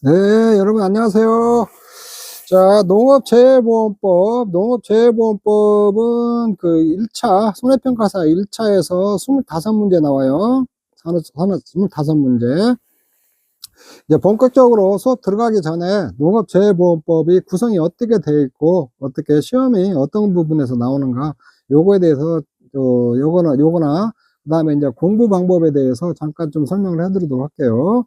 네, 여러분 안녕하세요. 자, 농업재해보험법, 농업재해보험법은 그 1차, 손해평가사 1차에서 25문제 나와요. 산업, 산업 25문제. 이제 본격적으로 수업 들어가기 전에 농업재해보험법이 구성이 어떻게 되어 있고, 어떻게 시험이 어떤 부분에서 나오는가, 요거에 대해서, 어, 요거나, 요거나, 그 다음에 이제 공부 방법에 대해서 잠깐 좀 설명을 해드리도록 할게요.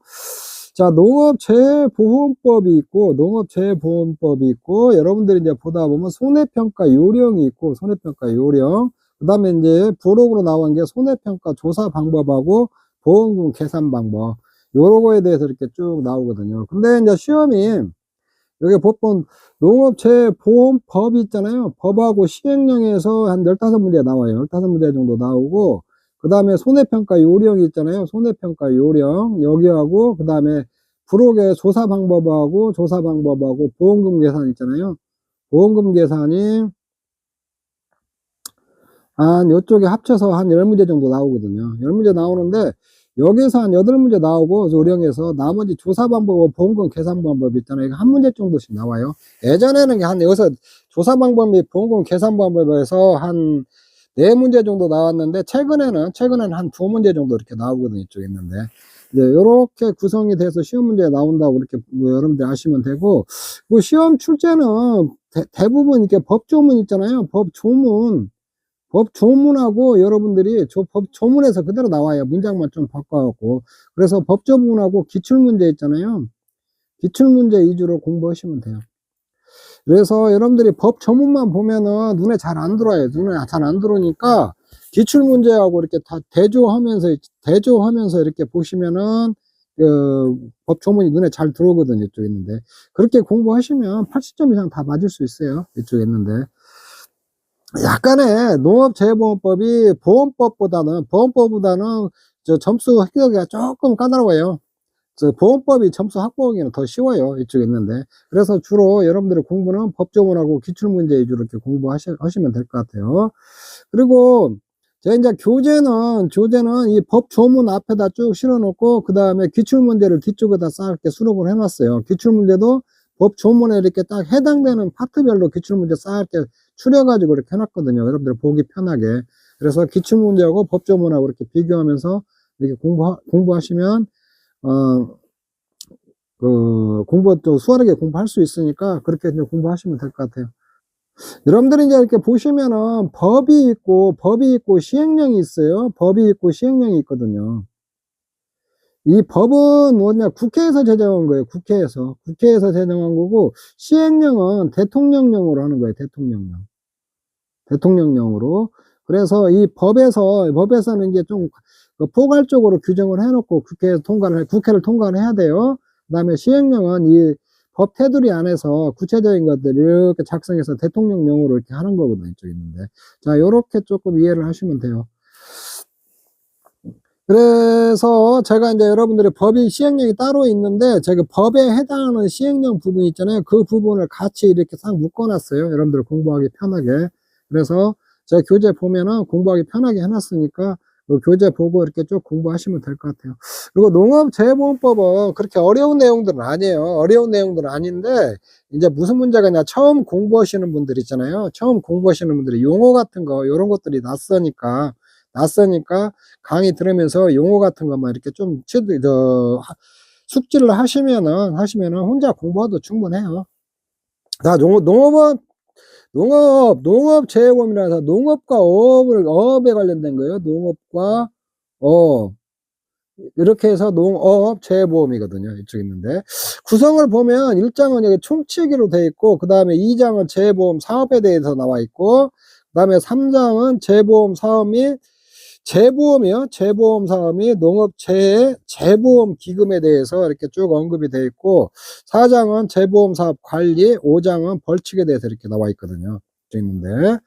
자, 농업재해보험법이 있고, 농업재해보험법이 있고, 여러분들이 이제 보다 보면 손해평가 요령이 있고, 손해평가 요령. 그 다음에 이제 부록으로 나온 게 손해평가 조사 방법하고 보험금 계산 방법. 요런 거에 대해서 이렇게 쭉 나오거든요. 근데 이제 시험이, 여기 보통 농업재해보험법이 있잖아요. 법하고 시행령에서 한 15문제 나와요. 15문제 정도 나오고, 그 다음에 손해평가 요령이 있잖아요. 손해평가 요령. 여기하고, 그 다음에 부록의 조사 방법하고, 조사 방법하고, 보험금 계산 있잖아요. 보험금 계산이, 한, 요쪽에 합쳐서 한 10문제 정도 나오거든요. 10문제 나오는데, 여기서 한 8문제 나오고, 요령에서 나머지 조사 방법하고 보험금 계산 방법 있잖아요. 이거 한 문제 정도씩 나와요. 예전에는 한, 여기서 조사 방법 및 보험금 계산 방법에서 한, 네 문제 정도 나왔는데 최근에는 최근에는 한 두 문제 정도 이렇게 나오거든요 이쪽에 있는데. 이제 이렇게 구성이 돼서 시험 문제 나온다고 이렇게 뭐 여러분들 아시면 되고 그 시험 출제는 대, 부분 이렇게 법 조문 있잖아요. 법 조문. 법 조문하고 여러분들이 조, 법 조문에서 그대로 나와요. 문장만 좀 바꿔갖고. 그래서 법 조문하고 기출 문제 있잖아요. 기출 문제 위주로 공부하시면 돼요 그래서 여러분들이 법 조문만 보면은 눈에 잘 안 들어와요. 눈에 잘 안 들어오니까 기출 문제하고 이렇게 다 대조하면서 대조하면서 이렇게 보시면은 그 법 조문이 눈에 잘 들어오거든요. 이쪽에 있는데 그렇게 공부하시면 80점 이상 다 맞을 수 있어요. 이쪽에 있는데 약간의 농업재해보험법이 보험법보다는 보험법보다는 저 점수 합격하기가 조금 까다로워요. 보험법이 점수 확보하기는 더 쉬워요. 이쪽에 있는데. 그래서 주로 여러분들의 공부는 법조문하고 기출문제 위주로 이렇게 공부하시면 될 것 같아요. 그리고 제가 이제 교재는, 교재는 이 법조문 앞에다 쭉 실어놓고, 그 다음에 기출문제를 뒤쪽에다 쌓게 수록을 해놨어요. 기출문제도 법조문에 이렇게 딱 해당되는 파트별로 기출문제 쌓게 추려가지고 이렇게 해놨거든요. 여러분들 보기 편하게. 그래서 기출문제하고 법조문하고 이렇게 비교하면서 이렇게 공부, 공부하시면 어, 그, 공부, 또 수월하게 공부할 수 있으니까 그렇게 이제 공부하시면 될 것 같아요. 여러분들이 이제 이렇게 보시면은 법이 있고, 법이 있고, 시행령이 있어요. 법이 있고, 시행령이 있거든요. 이 법은 뭐냐, 국회에서 제정한 거예요. 국회에서. 국회에서 제정한 거고, 시행령은 대통령령으로 하는 거예요. 대통령령. 대통령령으로. 그래서 이 법에서, 법에서는 이제 좀그 포괄적으로 규정을 해놓고 국회에 통과를, 국회를 통과를 해야 돼요. 그 다음에 시행령은 이 법 테두리 안에서 구체적인 것들을 이렇게 작성해서 대통령령으로 이렇게 하는 거거든요. 이쪽에 있는데. 자, 요렇게 조금 이해를 하시면 돼요. 그래서 제가 이제 여러분들의 법이 시행령이 따로 있는데 제가 법에 해당하는 시행령 부분 있잖아요. 그 부분을 같이 이렇게 싹 묶어놨어요. 여러분들 공부하기 편하게. 그래서 제가 교재 보면은 공부하기 편하게 해놨으니까 그 교재 보고 이렇게 쭉 공부하시면 될 것 같아요. 그리고 농업재해보험법은 그렇게 어려운 내용들은 아니에요. 어려운 내용들은 아닌데 이제 무슨 문제가 있냐 처음 공부하시는 분들 있잖아요. 처음 공부하시는 분들이 용어 같은 거 이런 것들이 낯서니까 낯서니까 강의 들으면서 용어 같은 것만 이렇게 좀 저, 숙지를 하시면은 하시면은 혼자 공부해도 충분해요. 자, 농업, 농업은 농업, 농업재해보험이라서 농업과 어업을, 어업에 관련된 거예요. 농업과 어업. 이렇게 해서 농업 재해보험이거든요. 이쪽에 있는데. 구성을 보면 1장은 여기 총치기로 되어 있고, 그 다음에 2장은 재해보험 사업에 대해서 나와 있고, 그 다음에 3장은 재보험 사업 및 재보험이요. 재보험 사업이 농업 재해 재보험 기금에 대해서 이렇게 쭉 언급이 되어 있고 4장은 재보험 사업 관리, 5장은 벌칙에 대해서 이렇게 나와 있거든요. 있는데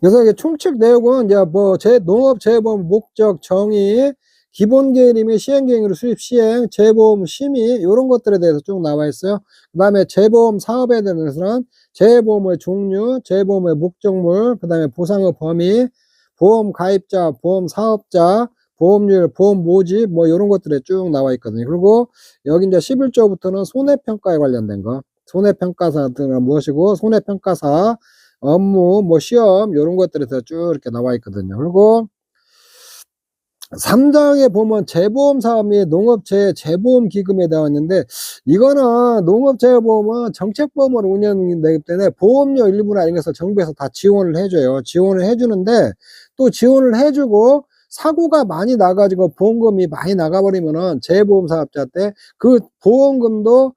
그래서 이게 총칙 내용은 이제 뭐 재, 농업 재보험 목적 정의 기본 계획 및 시행 계획으로 수입 시행, 재보험 심의 이런 것들에 대해서 쭉 나와 있어요. 그 다음에 재보험 사업에 대해서는 재보험의 종류, 재보험의 목적물, 그 다음에 보상의 범위, 보험 가입자, 보험 사업자, 보험료, 보험 모집, 뭐, 요런 것들에 쭉 나와 있거든요. 그리고 여기 이제 11조부터는 손해평가에 관련된 거. 손해평가사들은 무엇이고, 손해평가사, 업무, 뭐, 시험, 요런 것들에서 쭉 이렇게 나와 있거든요. 그리고 3장에 보면 재보험 사업 및 농업재 재보험 기금에 나와 있는데 이거는 농업재보험은 정책보험으로 운영되기 때문에 보험료 일부는 아니면서 정부에서 다 지원을 해줘요. 지원을 해주는데 또 지원을 해주고 사고가 많이 나가지고 보험금이 많이 나가버리면은 재보험 사업자 때 그 보험금도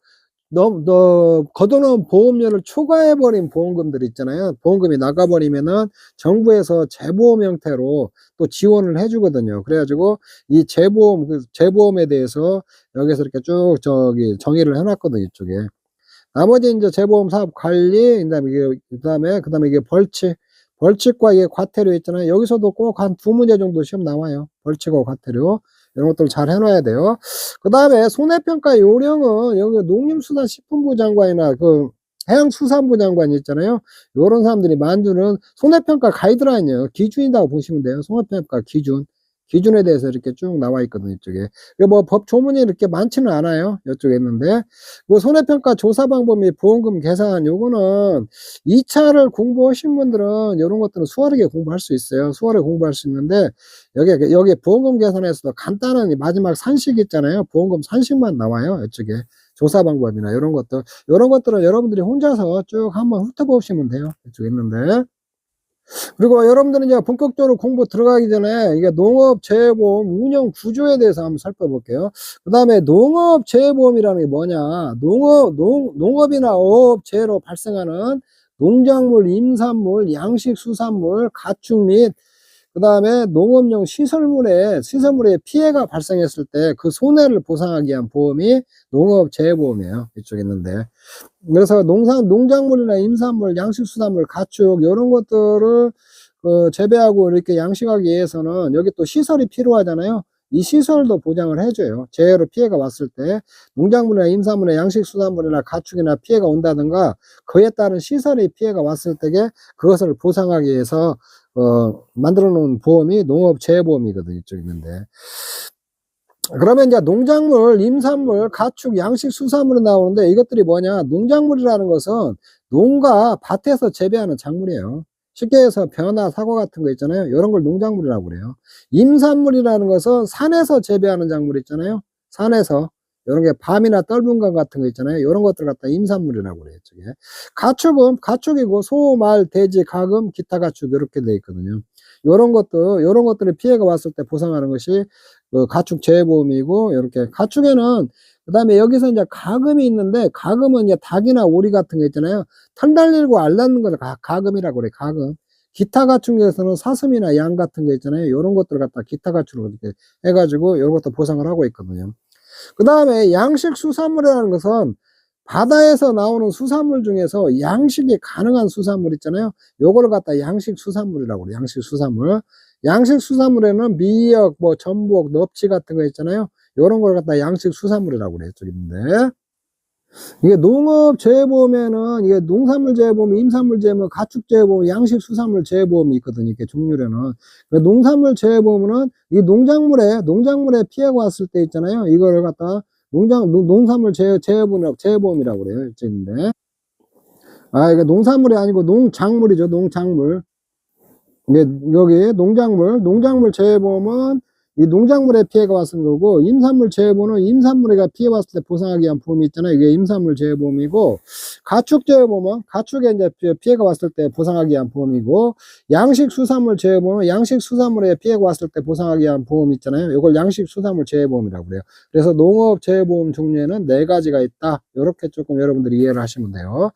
너무 너 걷어놓은 보험료를 초과해버린 보험금들 있잖아요. 보험금이 나가버리면은 정부에서 재보험 형태로 또 지원을 해주거든요. 그래가지고 이 재보험 그 재보험에 대해서 여기서 이렇게 쭉 저기 정의를 해놨거든요. 이쪽에 나머지 이제 재보험 사업 관리 그 다음에 이게 그 다음에 그 다음에 이게 벌칙 벌칙과 이게 과태료 있잖아요. 여기서도 꼭 한 두 문제 정도 시험 나와요. 벌칙과 과태료 이런 것들 잘 해놔야 돼요. 그 다음에 손해평가 요령은 여기 농림수산 식품부 장관이나 그 해양수산부 장관 있잖아요. 요런 사람들이 만드는 손해평가 가이드라인이에요. 기준이라고 보시면 돼요. 손해평가 기준. 기준에 대해서 이렇게 쭉 나와 있거든요, 이쪽에. 뭐 법 조문이 이렇게 많지는 않아요. 이쪽에 있는데. 그 손해평가 조사 방법 및 보험금 계산 요거는 2차를 공부하신 분들은 이런 것들은 수월하게 공부할 수 있어요. 수월하게 공부할 수 있는데 여기 여기 보험금 계산에서도 간단한 이 마지막 산식 있잖아요. 보험금 산식만 나와요. 이쪽에. 조사 방법이나 이런 것들 이런 것들은 여러분들이 혼자서 쭉 한번 훑어보시면 돼요. 이쪽에 있는데 그리고 여러분들은 이제 본격적으로 공부 들어가기 전에 이게 농업재해보험 운영 구조에 대해서 한번 살펴볼게요. 그 다음에 농업재해보험이라는 게 뭐냐? 농업, 농, 농업이나 어업재해로 발생하는 농작물, 임산물, 양식 수산물, 가축 및 그 다음에 농업용 시설물에, 시설물에 피해가 발생했을 때 그 손해를 보상하기 위한 보험이 농업재해보험이에요. 이쪽에 있는데. 그래서 농산, 농작물이나 임산물, 양식수산물, 가축, 이런 것들을 어, 재배하고 이렇게 양식하기 위해서는 여기 또 시설이 필요하잖아요. 이 시설도 보장을 해줘요. 재해로 피해가 왔을 때 농작물이나 임산물이나 양식수산물이나 가축이나 피해가 온다든가 그에 따른 시설이 피해가 왔을 때에 그것을 보상하기 위해서 어, 만들어 놓은 보험이 농업재해보험이거든요. 이쪽에 있는데. 그러면 이제 농작물, 임산물, 가축, 양식, 수산물이 나오는데 이것들이 뭐냐? 농작물이라는 것은 농가 밭에서 재배하는 작물이에요. 쉽게 해서 변화, 사과 같은 거 있잖아요. 이런 걸 농작물이라고 그래요. 임산물이라는 것은 산에서 재배하는 작물 있잖아요. 산에서. 이런 게 밤이나 떫은감 같은 거 있잖아요. 이런 것들 갖다 임산물이라고 그래요. 저게. 가축은 가축이고 소, 말, 돼지, 가금, 기타 가축 이렇게 돼 있거든요. 이런 것도 이런 것들이 피해가 왔을 때 보상하는 것이 그 가축 재해보험이고 이렇게 가축에는 그 다음에 여기서 이제 가금이 있는데 가금은 이제 닭이나 오리 같은 거 있잖아요. 털 달리고 알 낳는 걸 가, 가금이라고 그래. 가금. 기타 가축에서는 사슴이나 양 같은 거 있잖아요. 이런 것들 갖다 기타 가축으로 이렇게 해가지고 이런 것도 보상을 하고 있거든요. 그 다음에 양식 수산물이라는 것은 바다에서 나오는 수산물 중에서 양식이 가능한 수산물 있잖아요. 요거를 갖다 양식 수산물이라고 그래요. 양식 수산물. 양식 수산물에는 미역, 뭐 전복, 넙치 같은 거 있잖아요. 요런 걸 갖다 양식 수산물이라고 그래요. 있는데. 이게 농업 재해보험에는 이게 농산물 재해보험, 임산물 재해보험, 가축 재해보험, 양식 수산물 재해보험이 있거든요. 이렇게 종류로는. 그 농산물 재해보험은 이 농작물에, 농작물에 피해가 왔을 때 있잖아요. 이거를 갖다 농장, 농, 농산물 재해, 재해보험, 재해보험이라고 그래요. 일제인데. 아, 이게 농산물이 아니고 농작물이죠. 농작물. 이게 여기 농작물, 농작물 재해보험은 이 농작물에 피해가 왔은 거고 임산물 재해보험은 임산물에가 피해 왔을 때 보상하기 위한 보험이 있잖아요. 이게 임산물 재해보험이고 가축 재해보험은 가축에 이제 피해가 왔을 때 보상하기 위한 보험이고 양식 수산물 재해보험은 양식 수산물에 피해가 왔을 때 보상하기 위한 보험이 있잖아요. 이걸 양식 수산물 재해보험이라고 그래요. 그래서 농업 재해보험 종류에는 네 가지가 있다. 이렇게 조금 여러분들이 이해를 하시면 돼요.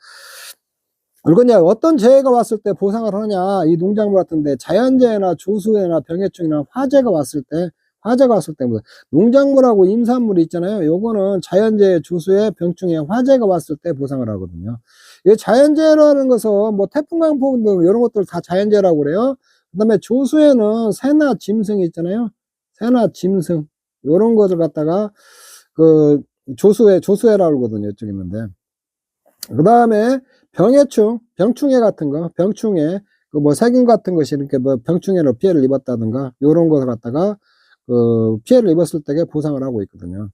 이제 어떤 재해가 왔을 때 보상을 하느냐, 이 농작물 같은데 자연재해나 조수해나 병해충이나 화재가 왔을 때, 화재가 왔을 때, 농작물하고 임산물이 있잖아요. 요거는 자연재해, 조수해, 병충해, 화재가 왔을 때 보상을 하거든요. 이 자연재해라는 것은 뭐 태풍, 강풍 등 이런 것들 다 자연재해라고 그래요. 그 다음에 조수에는 새나 짐승이 있잖아요. 새나 짐승. 요런 것을 갖다가 그 조수해, 조수해라고 그러거든요. 이쪽에 있는데. 그 다음에 병해충, 병충해 같은 거, 병충해, 그 뭐 세균 같은 것이 이렇게 뭐 병충해로 피해를 입었다든가, 요런 것을 갖다가, 그 피해를 입었을 때 보상을 하고 있거든요.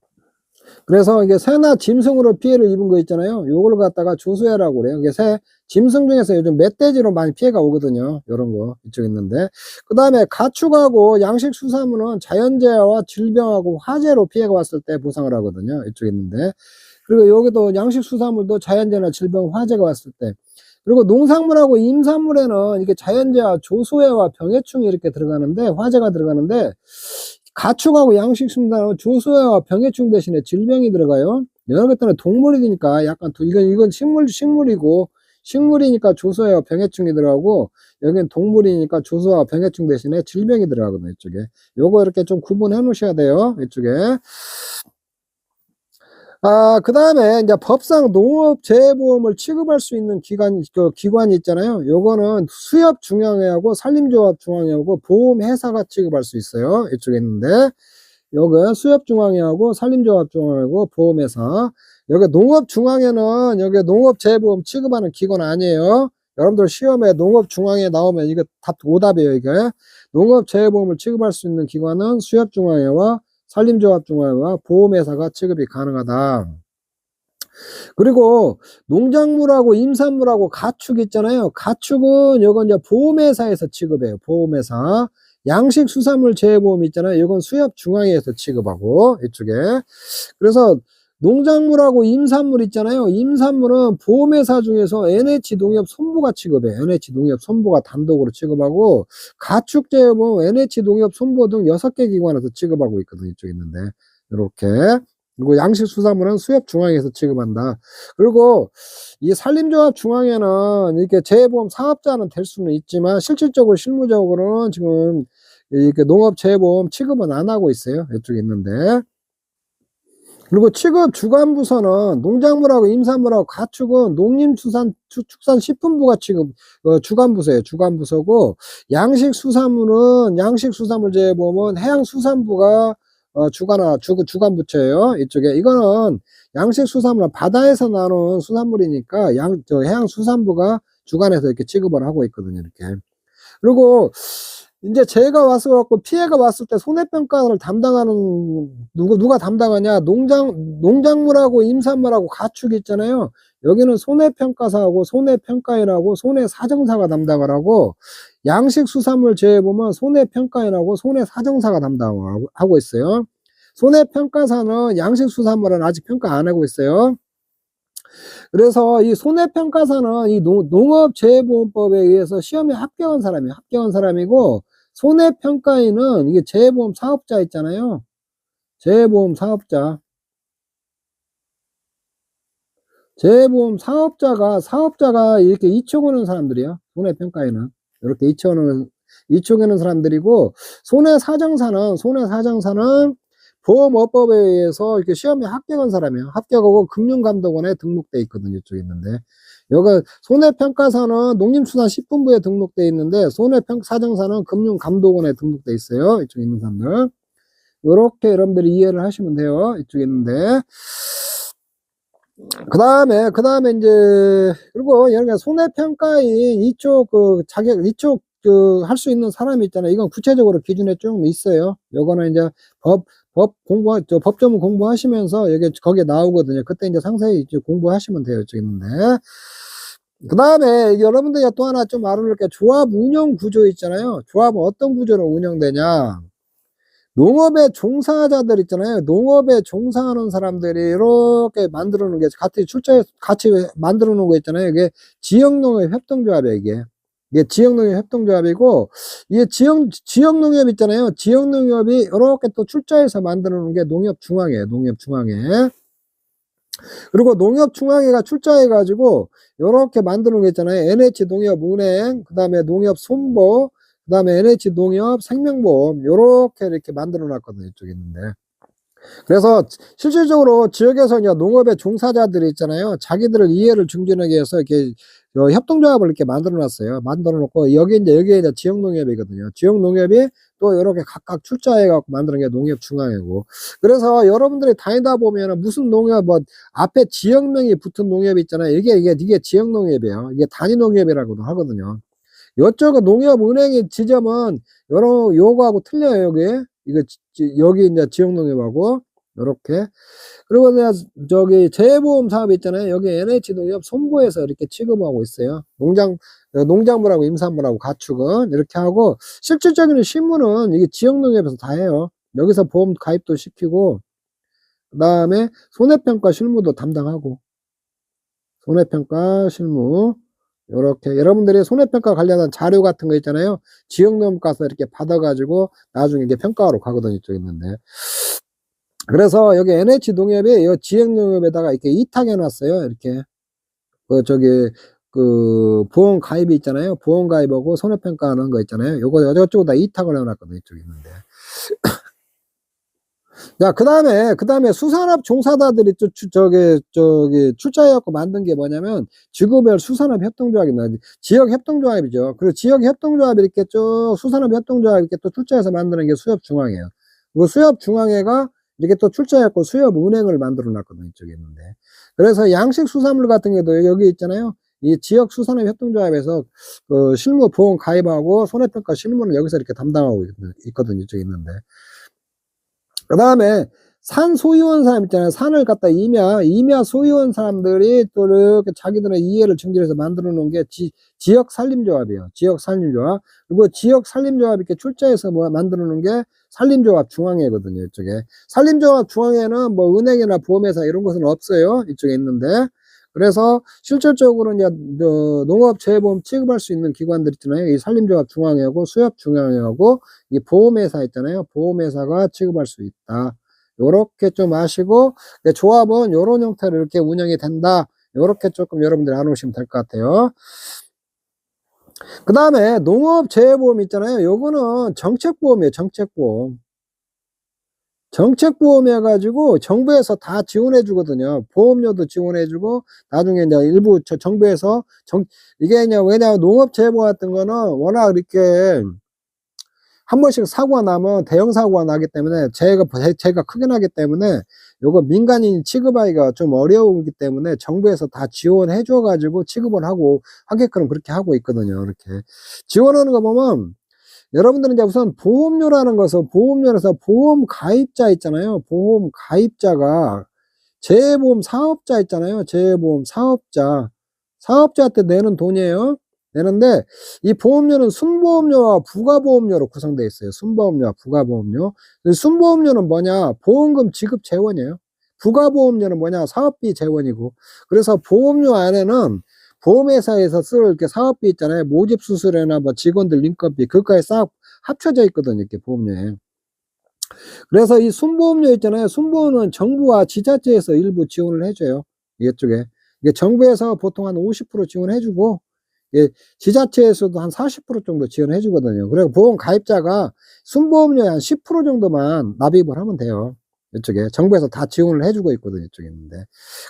그래서 이게 새나 짐승으로 피해를 입은 거 있잖아요. 요걸 갖다가 조수해라고 그래요. 이게 새, 짐승 중에서 요즘 멧돼지로 많이 피해가 오거든요. 요런 거 이쪽에 있는데. 그 다음에 가축하고 양식 수산물은 자연재해와 질병하고 화재로 피해가 왔을 때 보상을 하거든요. 이쪽에 있는데. 그리고 여기도 양식 수산물도 자연재해나 질병, 화재가 왔을 때. 그리고 농산물하고 임산물에는 이게 자연재해와 조소해와 병해충이 이렇게 들어가는데, 화재가 들어가는데, 가축하고 양식 수산물은 조소해와 병해충 대신에 질병이 들어가요. 여러 것들은 동물이니까 약간, 도- 이건, 이건 식물, 식물이고, 식물이니까 조소해와 병해충이 들어가고, 여기는 동물이니까 조소와 병해충 대신에 질병이 들어가거든요, 이쪽에. 요거 이렇게 좀 구분해 놓으셔야 돼요, 이쪽에. 아, 그 다음에 이제 법상 농업재해보험을 취급할 수 있는 기관, 그 기관이 있잖아요. 요거는 수협중앙회하고 산림조합중앙회하고 보험회사가 취급할 수 있어요. 이쪽에 있는데, 요거 수협중앙회하고 산림조합중앙회하고 보험회사. 여기 농업중앙회는 여기 농업재해보험 취급하는 기관 아니에요. 여러분들 시험에 농업중앙회 나오면 이거 답 오답이에요, 이게. 농업재해보험을 취급할 수 있는 기관은 수협중앙회와 산림조합중앙회와 보험회사가 취급이 가능하다. 그리고 농작물하고 임산물하고 가축 있잖아요. 가축은 요건 이제 보험회사에서 취급해요. 보험회사. 양식 수산물 재해보험 있잖아요. 이건 수협중앙회에서 취급하고 이쪽에. 그래서 농작물하고 임산물 있잖아요. 임산물은 보험회사 중에서 NH농협 손보가 취급해요. NH농협 손보가 단독으로 취급하고 가축재해보험 NH농협 손보 등 6개 기관에서 취급하고 있거든요. 이쪽에 있는데 이렇게 그리고 양식수산물은 수협중앙에서 취급한다. 그리고 이 산림조합중앙에는 이렇게 재해보험 사업자는 될 수는 있지만 실질적으로 실무적으로는 지금 이렇게 농업재해보험 취급은 안 하고 있어요. 이쪽에 있는데 그리고 취급 주관부서는 농작물하고 임산물하고 가축은 농림축산 축산식품부가 취급 어, 주관부서예요. 주관부서고 양식수산물은 양식수산물재해보험은 해양수산부가 어, 주관하 주, 주관부처예요. 이쪽에 이거는 양식수산물은 바다에서 나오는 수산물이니까 양 저 해양수산부가 주관해서 이렇게 취급을 하고 있거든요. 이렇게 그리고 이제 재해가 와서 갖고 피해가 왔을 때 손해평가를 담당하는 누구 누가 담당하냐? 농장 농작물하고 임산물하고 가축 있잖아요. 여기는 손해평가사하고 손해평가인하고 손해사정사가 담당을 하고 양식 수산물 재해 보면 손해평가인하고 손해사정사가 담당을 하고 있어요. 손해평가사는 양식 수산물은 아직 평가 안 하고 있어요. 그래서 이 손해평가사는 이 농, 농업재해보험법에 의해서 시험에 합격한 사람이에요. 합격한 사람이고, 손해평가인은 이게 재해보험 사업자 있잖아요. 재해보험 사업자. 재해보험 사업자가, 사업자가 이렇게 이초고는 사람들이요. 손해평가인은. 이렇게 이초는, 이초고는 사람들이고, 손해사정사는, 손해사정사는 보험업법에 의해서 이렇게 시험에 합격한 사람이에요. 합격하고 금융감독원에 등록돼 있거든요. 이쪽에 있는데. 여기 손해평가사는 농림수산식품부에 등록돼 있는데 손해평사정사는 금융감독원에 등록돼 있어요. 이쪽에 있는 사람들. 이렇게 여러분들이 이해를 하시면 돼요. 이쪽에 있는데. 그 다음에, 그 다음에 이제, 그리고 여기가 손해평가인 이쪽 그 자격, 이쪽 그 할 수 있는 사람이 있잖아요. 이건 구체적으로 기준에 좀 있어요. 요거는 이제 법, 법 공부, 저 법조문 공부하시면서 여기, 거기에 나오거든요. 그때 이제 상세히 이제 공부하시면 돼요. 이쪽에 있는데. 그 다음에 여러분들이 또 하나 좀 알아볼 게 조합 운영 구조 있잖아요. 조합은 어떤 구조로 운영되냐. 농업의 종사자들 있잖아요. 농업에 종사하는 사람들이 이렇게 만들어 놓은 게 같이 출제, 같이 만들어 놓은 거 있잖아요. 이게 지역농업 협동조합이에요, 이게. 이게 지역농협 협동조합이고, 이게 지역, 지역농협 있잖아요. 지역농협이 이렇게 또 출자해서 만들어 놓은 게 농협중앙회예요, 농협중앙회. 그리고 농협중앙회가 출자해가지고, 이렇게 놓은 게 있잖아요. NH농협은행, 그 다음에 농협손보, 그 다음에 NH농협 생명보험, 요렇게 이렇게 만들어 놨거든요, 이쪽에 있는데. 그래서 실질적으로 지역에서 이제 농업의 종사자들이 있잖아요. 자기들을 이해를 증진하기 위해서 이렇게 어, 협동조합을 이렇게 만들어 놨어요. 만들어 놓고, 여기 이제, 여기에 이제 지역농협이거든요. 지역농협이 또 이렇게 각각 출자해 갖고 만드는 게 농협 중앙회고. 그래서 여러분들이 다니다 보면은 무슨 농협, 뭐, 앞에 지역명이 붙은 농협이 있잖아요. 이게, 이게, 이게 지역 농협이에요. 이게 단위 농협이라고도 하거든요. 이쪽은 농협은행의 지점은 여러, 요거하고 틀려요, 여기. 이거 지- 지- 여기 이제 지역 농협하고 요렇게 그리고 내가 저기 재보험 사업 있잖아요. 여기 NH농협 손보에서 이렇게 취급하고 있어요. 농장 어, 농작물하고 임산물하고 가축은 이렇게 하고 실질적인 실무는 이게 지역농협에서 다 해요. 여기서 보험 가입도 시키고 그 다음에 손해평가 실무도 담당하고 손해평가 실무 요렇게 여러분들이 손해평가 관련한 자료 같은 거 있잖아요. 지역농협 가서 이렇게 받아가지고 나중에 이게 평가하러 가거든요. 이쪽에 있는데 그래서 여기 NH 농협이 이 지역 농협에다가 이렇게 이탁해 놨어요. 이렇게 그 저기 그 보험 가입이 있잖아요. 보험 가입하고 손해 평가하는 거 있잖아요. 요거 여저쪽으로 다 이탁을 해 놨거든요. 이쪽에 있는데. 자, 그 다음에, 그 다음에 수산업 종사자들이 또, 추- 저기, 저기, 출자해갖고 만든 게 뭐냐면, 지구별 수산업 협동조합입니다. 지역 협동조합이죠. 그리고 지역 협동조합이 이렇게 쭉, 수산업 협동조합 이렇게 또 출자해서 만드는 게 수협중앙회예요. 그 수협중앙회가 이렇게 또 출자해갖고 수협 은행을 만들어 놨거든요. 이쪽에 있는데. 그래서 양식 수산물 같은 경우도 여기 있잖아요. 이 지역 수산업 협동조합에서 그 실무 보험 가입하고 손해평가 실무는 여기서 이렇게 담당하고 있- 있거든요. 이쪽에 있는데. 그 다음에 산 소유한 사람 있잖아요. 산을 갖다 임야, 임야 소유한 사람들이 또 이렇게 자기들의 이해를 증진해서 만들어 놓은 게 지, 지역 산림조합이에요. 지역 산림조합. 그리고 지역 산림조합 이렇게 출자해서 뭐 만들어 놓은 게 산림조합 중앙회거든요. 이쪽에. 산림조합 중앙회는 뭐 은행이나 보험회사 이런 것은 없어요. 이쪽에 있는데. 그래서 실질적으로 이제 어, 농업재해보험 취급할 수 있는 기관들 있잖아요. 이 산림조합 중앙회하고 수협 중앙회하고 이 보험회사 있잖아요. 보험회사가 취급할 수 있다. 요렇게 좀 아시고 네, 조합은 요런 형태로 이렇게 운영이 된다. 요렇게 조금 여러분들이 알아놓으시면 될 것 같아요. 그 다음에 농업재해보험 있잖아요. 요거는 정책보험이에요. 정책보험. 정책보험 해가지고 정부에서 다 지원해 주거든요. 보험료도 지원해 주고 나중에 이제 일부 저 정부에서 정 이게 이제 왜냐하면 농업재해보험 같은 거는 워낙 이렇게 한 번씩 사고가 나면 대형 사고가 나기 때문에 재해가 재해가 크게 나기 때문에 요거 민간인 취급하기가 좀 어려우기 때문에 정부에서 다 지원해 줘 가지고 취급을 하고 하게끔 그렇게 하고 있거든요. 이렇게 지원하는 거 보면 여러분들은 이제 우선 보험료라는 것은 보험료에서 보험 가입자 있잖아요. 보험 가입자가 재보험 사업자 있잖아요. 재보험 사업자 사업자한테 내는 돈이에요. 내는데 이 보험료는 순보험료와 부가보험료로 구성되어 있어요. 순보험료와 부가보험료. 이 순보험료는 뭐냐? 보험금 지급 재원이에요. 부가보험료는 뭐냐? 사업비 재원이고. 그래서 보험료 안에는 보험회사에서 쓸 사업비 있잖아요. 모집 수수료나 뭐 직원들 인건비 그거까지 싹 합쳐져 있거든요. 이렇게 보험료에. 그래서 이 순보험료 있잖아요. 순보험은 정부와 지자체에서 일부 지원을 해줘요. 이쪽에. 정부에서 보통 한 50% 지원해주고 예, 지자체에서도 한 40% 정도 지원해 주거든요. 그리고 보험 가입자가 순보험료의 한 10% 정도만 납입을 하면 돼요. 이쪽에 정부에서 다 지원을 해주고 있거든요. 이쪽에 있는데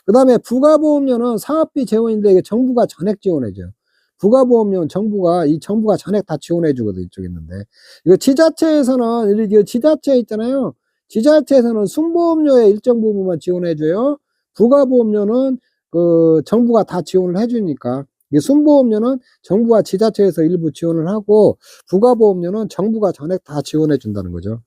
그 다음에 부가보험료는 사업비 재원인데 이게 정부가 전액 지원해줘요. 부가보험료는 정부가 이 정부가 전액 다 지원해 주거든요. 이쪽에 있는데 이거 지자체에서는 이렇게 지자체 있잖아요. 지자체에서는 순보험료의 일정 부분만 지원해줘요. 부가보험료는 그 정부가 다 지원을 해주니까 이 순보험료는 정부와 지자체에서 일부 지원을 하고 부가보험료는 정부가 전액 다 지원해 준다는 거죠.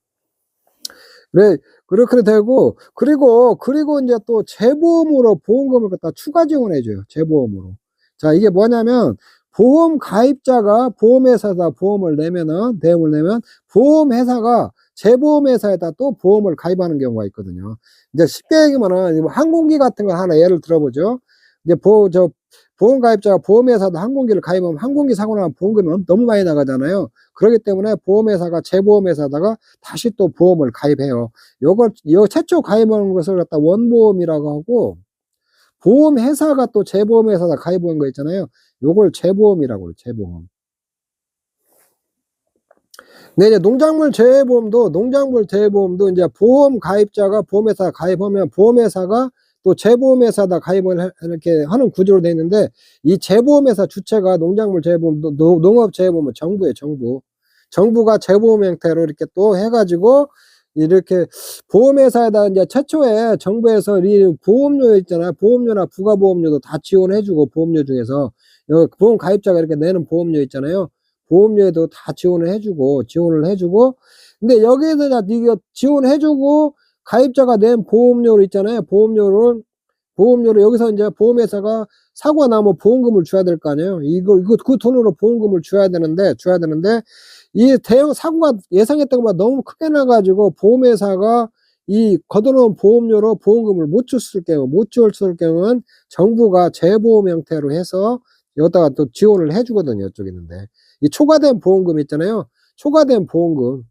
그래 그렇게 되고 그리고 그리고 이제 또 재보험으로 보험금을 갖다 추가 지원해 줘요. 재보험으로. 자, 이게 뭐냐면 보험 가입자가 보험회사에다 보험을 내면은 대험을 내면 보험회사가 재보험회사에다 또 보험을 가입하는 경우가 있거든요. 이제 쉽게 얘기하면은 항공기 같은 거 하나 예를 들어보죠. 이제 보, 저 보험 가입자가 보험회사도 항공기를 가입하면 항공기 사고 나면 보험금이 너무 많이 나가잖아요. 그렇기 때문에 보험회사가 재보험회사다가 다시 또 보험을 가입해요. 요걸, 요 최초 가입하는 것을 갖다 원보험이라고 하고, 보험회사가 또 재보험회사다 가입한 거 있잖아요. 요걸 재보험이라고 그래요, 재보험. 네, 이제 농작물 재보험도, 농작물 재보험도 이제 보험 가입자가 보험회사 가입하면 보험회사가 또 재보험회사다 가입을 해- 이렇게 하는 구조로 되어 있는데 이 재보험회사 주체가 농작물 재보험, 농업 재보험은 정부예요, 정부. 정부가 재보험 형태로 이렇게 또 해가지고 이렇게 보험회사에다 이제 최초에 정부에서 이 보험료 있잖아요. 보험료나 부가보험료도 다 지원해주고 보험료 중에서 여- 보험 가입자가 이렇게 내는 보험료 있잖아요. 보험료에도 다 지원을 해주고 지원을 해주고 근데 여기에서 자 네가 지원해주고 가입자가 낸 보험료를 있잖아요. 보험료를 보험료를 여기서 이제 보험회사가 사고가 나면 보험금을 줘야 될 거 아니에요. 이거 이거 그 돈으로 보험금을 줘야 되는데 줘야 되는데 이 대형 사고가 예상했던 것보다 너무 크게 나가지고 보험회사가 이 걷어놓은 보험료로 보험금을 못 줬을 경우 못 줬을 경우는 정부가 재보험 형태로 해서 여기다가 또 지원을 해주거든요 이쪽에 있는데. 이 초과된 보험금 있잖아요. 초과된 보험금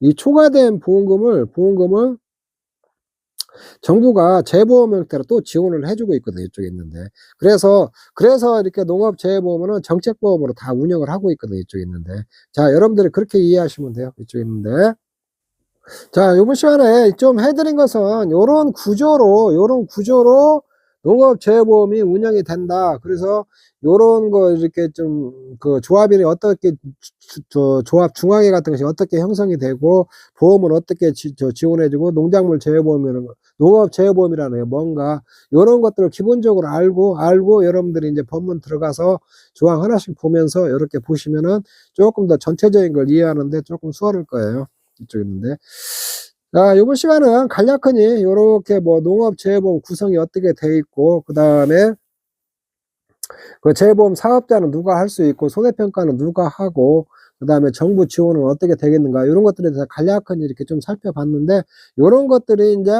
이 초과된 보험금을 보험금을 정부가 재보험 형태로 또 지원을 해주고 있거든요 이쪽에 있는데. 그래서 그래서 이렇게 농업재해보험은 정책보험으로 다 운영을 하고 있거든요 이쪽에 있는데. 자 여러분들이 그렇게 이해하시면 돼요 이쪽에 있는데. 자 이번 시간에 좀 해드린 것은 요런 구조로 요런 구조로 농업재해보험이 운영이 된다 그래서 요런 거 이렇게 좀 그 조합이 어떻게 조합 중앙회 같은 것이 어떻게 형성이 되고 보험은 어떻게 지, 저 지원해주고 농작물 재해보험이라는 거 농업 재해보험이라는 게 뭔가 이런 것들을 기본적으로 알고 알고 여러분들이 이제 법문 들어가서 조항 하나씩 보면서 이렇게 보시면은 조금 더 전체적인 걸 이해하는데 조금 수월할 거예요. 이쪽 있는데. 자, 이번 시간은 간략하니 이렇게 뭐 농업 재해보험 구성이 어떻게 돼 있고 그 다음에 그 재해보험 사업자는 누가 할 수 있고 손해평가는 누가 하고 그 다음에 정부 지원은 어떻게 되겠는가 이런 것들에 대해서 간략하니 이렇게 좀 살펴봤는데 이런 것들이 이제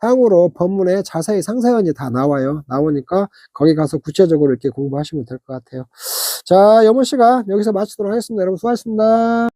향후로 법문에 자세히 상세하게 다 나와요. 나오니까 거기 가서 구체적으로 이렇게 공부하시면 될 것 같아요. 자, 이번 시간 여기서 마치도록 하겠습니다. 여러분 수고하셨습니다.